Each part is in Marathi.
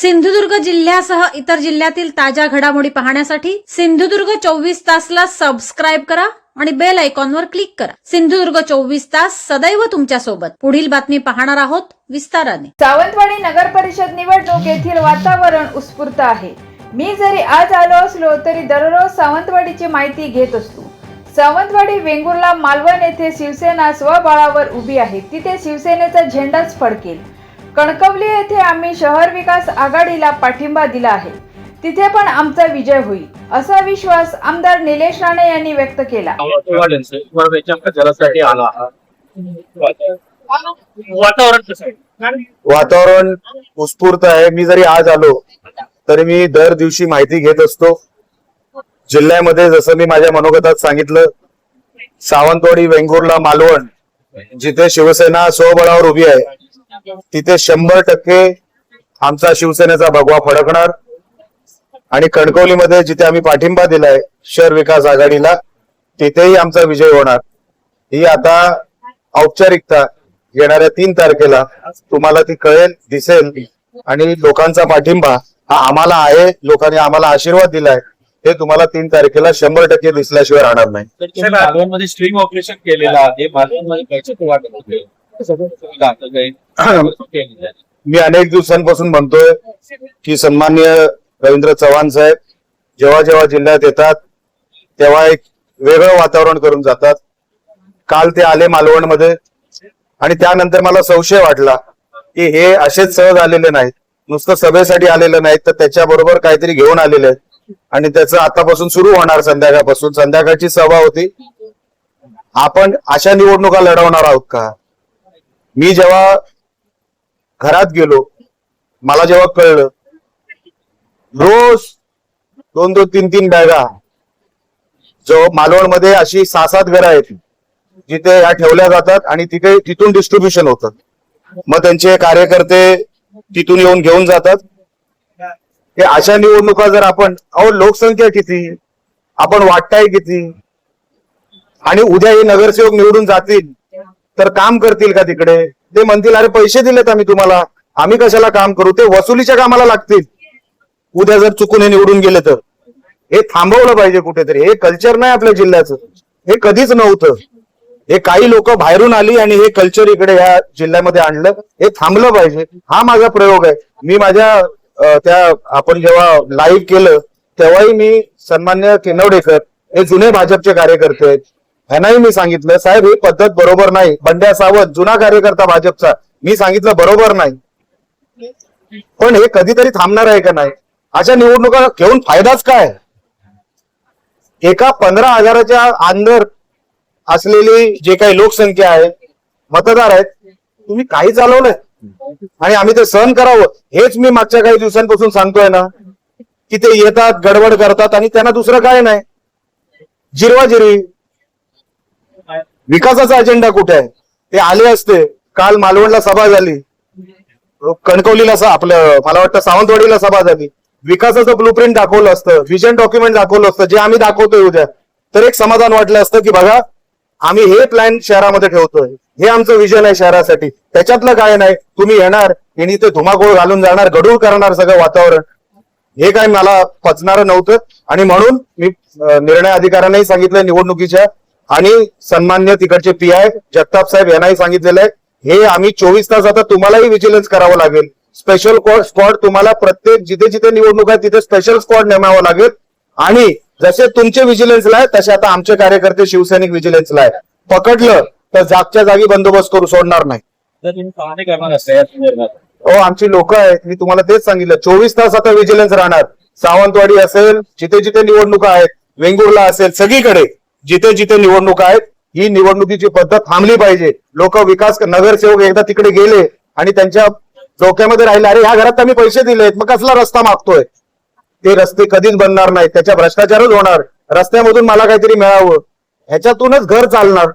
सिंधुदुर्ग जिल्ह्यासह इतर जिल्ह्यातील ताज्या घडामोडी पाहण्यासाठी सिंधुदुर्ग चोवीस तासला सबस्क्राईब करा आणि बेल आयकॉनवर क्लिक करा. सिंधुदुर्ग चोवीस तास सदैव तुमच्यासोबत. पुढील बातमी पाहणार आहोत विस्ताराने. सावंतवाडी नगर परिषद निवडणूक येथील वातावरण उत्स्फूर्त आहे. मी जरी आज आलो असलो तरी दररोज सावंतवाडीची माहिती घेत असतो. सावंतवाडी वेंगुर्ला मालवण येथे शिवसेना स्वबळावर उभी आहे. तिथे शिवसेनेचा झेंडाच फडकेल. कणकवली येथे आम्ही शहर विकास आघाडीला पाठिंबा दिला आहे. तिथे पण आमचा विजय होईल असा विश्वास आमदार निलेश राणे यांनी व्यक्त केला. जलासाठी आला वातावरण कसं आहे? वातावरण उत्स्फूर्त आहे. मी जरी आज आलो तरी मी दर दिवशी माहिती घेत असतो. जिल्ह्यामध्ये जसं मी माझ्या मनोगतात सांगितलं सावंतवाडी वेंगुर्ला मालवण जिथे शिवसेना स्वबळावर उभी आहे. तिथे शंभर टक्के आमचा शिवसेनेचा भगवा फडकणार. आणि कणकवलीमध्ये जिथे आम्ही पाठिंबा दिलाय शहर विकास आघाडीला तिथेही आमचा विजय होणार. ही आता औपचारिकता येणाऱ्या तीन तारखेला तुम्हाला ती कळेल दिसेल. आणि लोकांचा पाठिंबा हा आम्हाला आहे लोकांनी आम्हाला आशीर्वाद दिलाय हे तुम्हाला तीन तारखेला शंभर टक्के दिसल्याशिवाय राहणार नाही. ऑपरेशन केलेलं आहे मी अनेक दिवसांपासून म्हणतोय की सन्मान्य रवींद्र चव्हाण साहेब जेव्हा जेव्हा जिल्ह्यात येतात तेव्हा एक वेगळं वातावरण करून जातात. काल ते आले मालवणमध्ये आणि त्यानंतर मला संशय वाटला की हे असेच सहज आलेले नाहीत. नुसतं सभेसाठी आलेले नाहीत तर त्याच्याबरोबर काहीतरी घेऊन आलेले आहेत. आणि त्याचं आतापासून सुरू होणार संध्याकाळपासून. संध्याकाळची सभा होती. आपण अशा निवडणुका लढवणार आहोत का? मी जेव्हा घरात गेलो मला जेव्हा कळलं रोज दोन दोन तीन तीन बॅगा जो मालवणमध्ये अशी सहा सात घरं आहेत जिथे ह्या ठेवल्या जातात आणि तिथे तिथून डिस्ट्रीब्युशन होतं. मग त्यांचे कार्यकर्ते तिथून येऊन घेऊन जातात. हे अशा निवडणुका जर आपण अहो लोकसंख्या किती? आपण वाटताय किती? आणि उद्या हे नगरसेवक निवडून जातील. तर काम करतील का तिकडे? ते म्हणतील अरे पैसे दिलेत आम्ही तुम्हाला. आम्ही कशाला काम करू? ते वसुलीच्या कामाला लागतील. उद्या जर चुकून हे निवडून गेले तर. हे थांबवलं पाहिजे कुठेतरी. हे कल्चर नाही आपल्या जिल्ह्याचं. हे कधीच नव्हतं. हे काही लोक बाहेरून आली आणि हे कल्चर इकडे या जिल्ह्यामध्ये आणलं. हे थांबलं पाहिजे. हा माझा प्रयोग आहे. मी माझ्या त्या आपण जेव्हा लाईव्ह केलं तेव्हाही मी सन्मान्य केनवडेकर हे जुने भाजपचे कार्यकर्ते आहेत. ह्यांनाही मी सांगितलं साहेब ही पद्धत बरोबर नाही. बंड्या सावंत जुना कार्यकर्ता भाजपचा. मी सांगितलं बरोबर नाही. पण हे कधीतरी थांबणार आहे का नाही? अशा निवडणुका घेऊन फायदाच काय? एका पंधरा हजाराच्या अंदर असलेली जे काही लोकसंख्या आहे मतदार आहेत तुम्ही काही चालवलंय. आणि आम्ही ते सहन करावं. हेच मी मागच्या काही दिवसांपासून सांगतोय ना की ते येतात गडबड करतात आणि त्यांना दुसरं काय नाही. जिरवा जिरवी विकासाचा अजेंडा कुठे आहे? ते आले असते. काल मालवणला सभा झाली. कणकवलीला आपलं मला वाटतं सावंतवाडीला सभा झाली. विकासाचं ब्लूप्रिंट दाखवलं असतं. व्हिजन डॉक्युमेंट दाखवलं असतं. जे आम्ही दाखवतोय उद्या. तर एक समाधान वाटलं असतं की बघा आम्ही हे प्लॅन शहरामध्ये ठेवतोय. हे आमचं विजन आहे शहरासाठी. त्याच्यातलं काय नाही. तुम्ही येणार यांनी ते धुमाकूळ घालून जाणार गडूळ करणार सगळं वातावरण. हे काय मला पचणार नव्हतं. आणि म्हणून मी निर्णय अधिकाऱ्यांनाही सांगितलं निवडणुकीच्या आणि सन्मान्य तिकडचे पी आय जगताप साहेब यांनाही सांगितलेलं आहे हे आम्ही चोवीस तास आता तुम्हालाही विजिलन्स करावं लागेल. स्पेशल स्क्वॉड तुम्हाला प्रत्येक जिथे जिथे निवडणूक आहे तिथे स्पेशल स्क्वॉड नेमावं लागेल. आणि जसे तुमचे विजिलन्सला आहे तसे आता आमचे कार्यकर्ते शिवसैनिक विजिलन्सला आहे. पकडलं तर जागच्या जागी बंदोबस्त करू सोडणार नाही. हो आमची लोक आहेत मी तुम्हाला तेच सांगितलं. चोवीस तास आता विजिलन्स राहणार. सावंतवाडी असेल जिथे जिथे निवडणुका आहेत वेंगुर्ला असेल सगळीकडे. जिथे जिथे निवडणूक आहेत ही निवडणुकीची पद्धत थांबली पाहिजे. लोक विकास नगरसेवक एकदा तिकडे गेले आणि त्यांच्या डोक्यामध्ये राहिले अरे ह्या घरात आम्ही पैसे दिलेत मग कसला रस्ता मागतोय? ते रस्ते कधीच बनणार नाहीत. त्याच्या भ्रष्टाचारच होणार. रस्त्यामधून मला काहीतरी मिळावं. ह्याच्यातूनच घर चालणार.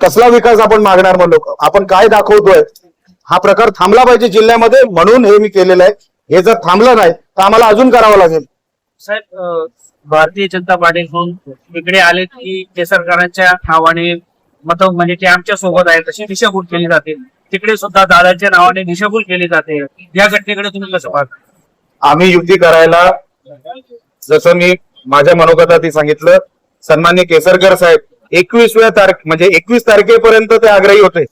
कसला विकास आपण मागणार मग लोक? आपण काय दाखवतोय? हा प्रकार थांबला पाहिजे जिल्ह्यामध्ये म्हणून हे मी केलेलं आहे. हे जर थांबलं नाही तर आम्हाला अजून करावं लागेल. साहेब भारतीय जनता पार्टीकडून इकडे आले की केसरकरांच्या नावाने मत म्हणजे ते आमच्यासोबत आहेत तशी दिशाभूल केली जाते. तिकडे सुद्धा दादाच्या नावाने दिशाभूल केली जाते. या घटनेकडे तुम्ही कसं पाहता? आम्ही युती करायला जसं मी माझ्या मनोगतात सांगितलं सन्मान्य केसरकर साहेब एकवीसव्या तारखे म्हणजे एकवीस तारखेपर्यंत ते आग्रही होते.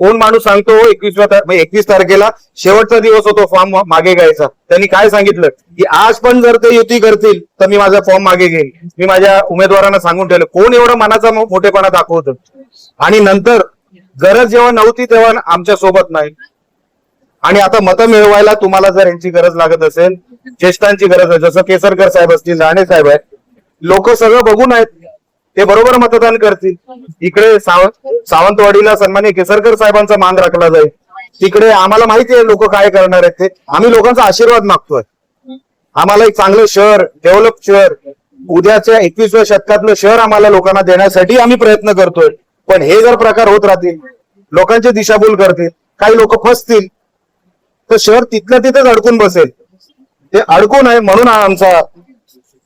कोण माणूस सांगतो हो, एकवीसव्या म्हणजे एकवीस तारखेला शेवटचा दिवस होतो फॉर्म मागे घ्यायचा. त्यांनी काय सांगितलं? की आज पण जर ते युती करतील तर मी माझा फॉर्म मागे घेईन. मी माझ्या उमेदवारांना सांगून ठेवलं. कोण एवढं मनाचा मोठेपणा दाखवत? आणि नंतर गरज जेव्हा नव्हती तेव्हा आमच्यासोबत नाही. आणि आता मतं मिळवायला तुम्हाला जर यांची गरज लागत असेल ज्येष्ठांची गरज आहे जसं केसरकर साहेब असतील राणे साहेब आहेत लोक सगळं बघून आहेत. ते बरोबर मतदान करतील. इकडे साव- सावंतवाडीला सन्मान्य केसरकर साहेबांचा मान राखला जाईल. तिकडे आम्हाला माहिती आहे लोक काय करणार आहेत ते. आम्ही लोकांचा आशीर्वाद मागतोय. आम्हाला एक चांगलं शहर डेव्हलप शहर उद्याच्या एकवीसव्या शतकातलं शहर आम्हाला लोकांना देण्यासाठी आम्ही प्रयत्न करतोय. पण हे जर प्रकार होत राहतील लोकांची दिशाभूल करतील काही लोक फसतील तर शहर तिथल्या तिथेच अडकून बसेल. ते अडकून आहे म्हणून आमचा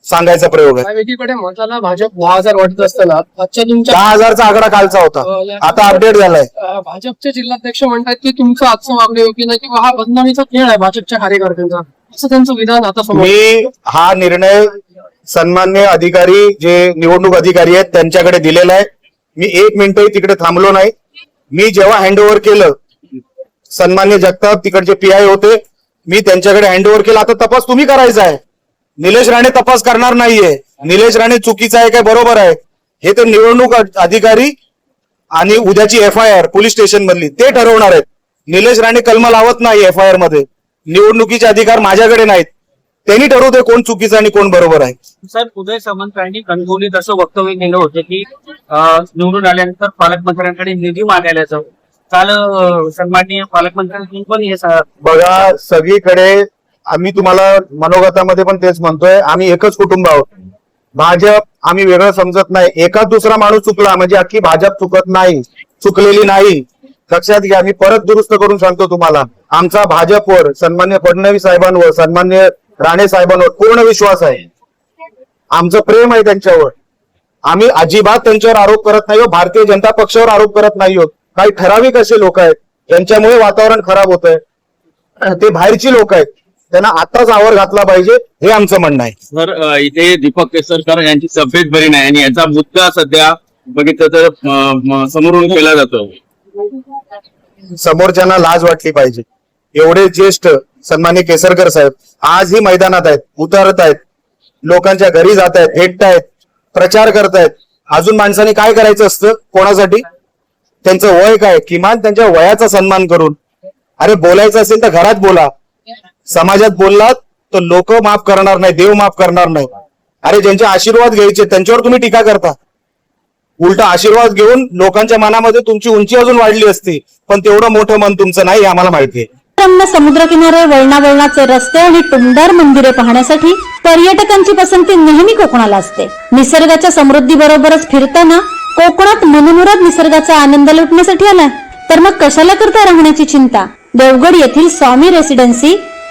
सांगायचा प्रयोग आहे. एकीकडे मताला भाजप दहा हजार वाटत असताना आजच्या तुमच्या दहा हजारचा आकडा कालचा होता. आता अपडेट झालाय. अं, भाजपचे जिल्हाध्यक्ष म्हणतात की तुमचं आजचं वागणं योग्य नाही किंवा हा बदनामीचा खेळ आहे भाजपच्या कार्यकर्त्यांचा. असं त्यांचं विधान आता समोर मी हा निर्णय सन्मान्य अधिकारी जे निवडणूक अधिकारी आहेत त्यांच्याकडे दिलेला आहे. मी एक मिनिटही तिकडे थांबलो नाही. मी जेव्हा हँडओव्हर केलं सन्मान्य जगताप तिकडचे पी आय होते मी त्यांच्याकडे हँडओव्हर केलं. आता तपास तुम्ही करायचा आहे. निलेश राणे तपास करणार नाहीये. निलेश राणे चुकीचा आहे काय बरोबर आहे? हे तर निवडणूक अध- अधिकारी आणि उद्याची F I R police station मधली ते ठरवणार आहेत. निलेश राणे कलम लावत नाही एफ आय आरमध्ये. निवडणुकीचे अधिकार माझ्याकडे नाहीत. त्यांनी ठरवते कोण चुकीचं आणि कोण बरोबर आहे. सर उदय सामंतांनी कणगोलीत असं वक्तव्य केलं होतं की निवडून आल्यानंतर पालकमंत्र्यांकडे निधी मागायला जाऊ. काल सन्माननीय पालकमंत्र्यांनी पण हे बघा सगळीकडे आम्ही तुम्हाला मनोगतामध्ये पण तेच म्हणतोय. आम्ही एकच कुटुंब आहोत. भाजप आम्ही वेगळं समजत नाही. एका दुसरा माणूस चुकला म्हणजे अख्खी भाजप चुकत नाही चुकलेली नाही. लक्षात घ्या मी परत दुरुस्त करून सांगतो तुम्हाला. आमचा भाजपवर सन्मान्य फडणवीस साहेबांवर सन्मान्य राणे साहेबांवर पूर्ण विश्वास आहे. आमचं प्रेम आहे त्यांच्यावर. आम्ही अजिबात त्यांच्यावर आरोप करत नाही आहोत भारतीय जनता पक्षावर आरोप करत नाही आहोत काही ठराविक असे लोक आहेत. त्यांच्यामुळे वातावरण खराब होत आहे ते बाहेरची लोक आहेत. त्यांना आताच आवर घातला पाहिजे हे आमचं म्हणणं आहे. सर इथे दीपक केसरकर यांची तब्येत बरी नाही आणि याचा मुद्दा सध्या बघितलं तर समोरून केला जातो. समोरच्यांना लाज वाटली पाहिजे. एवढे ज्येष्ठ सन्मान्य केसरकर साहेब आजही मैदानात आहेत उतरत आहेत लोकांच्या घरी जात आहेत भेटतायत प्रचार करतायत अजून माणसाने काय करायचं असतं कोणासाठी? त्यांचं वय काय? किमान त्यांच्या वयाचा सन्मान करून. अरे बोलायचं असेल तर घरात बोला. समाजात बोललात तर लोक माफ करणार नाही देव माफ करणार नाही. अरे ज्यांचे आशीर्वाद घ्यायचे त्यांच्यावर तुम्ही टीका करता. उलटा आशीर्वाद घेऊन लोकांच्या मनामध्ये तुमची उंची अजून वाढली असती पण तेवढं मोठं मन तुमचं नाही आम्हाला माहिती आहे. रम्य समुद्रकिनारे वळणावळणाचे रस्ते आणि टुमदार मंदिरे पाहण्यासाठी पर्यटकांची पसंती नेहमी कोकणाला असते. निसर्गाच्या समृद्धी बरोबरच फिरताना कोकणात मनमुराद निसर्गाचा आनंद लुटण्यासाठी आला तर मग कशाला करता राहण्याची चिंता? देवगड येथील Swami residency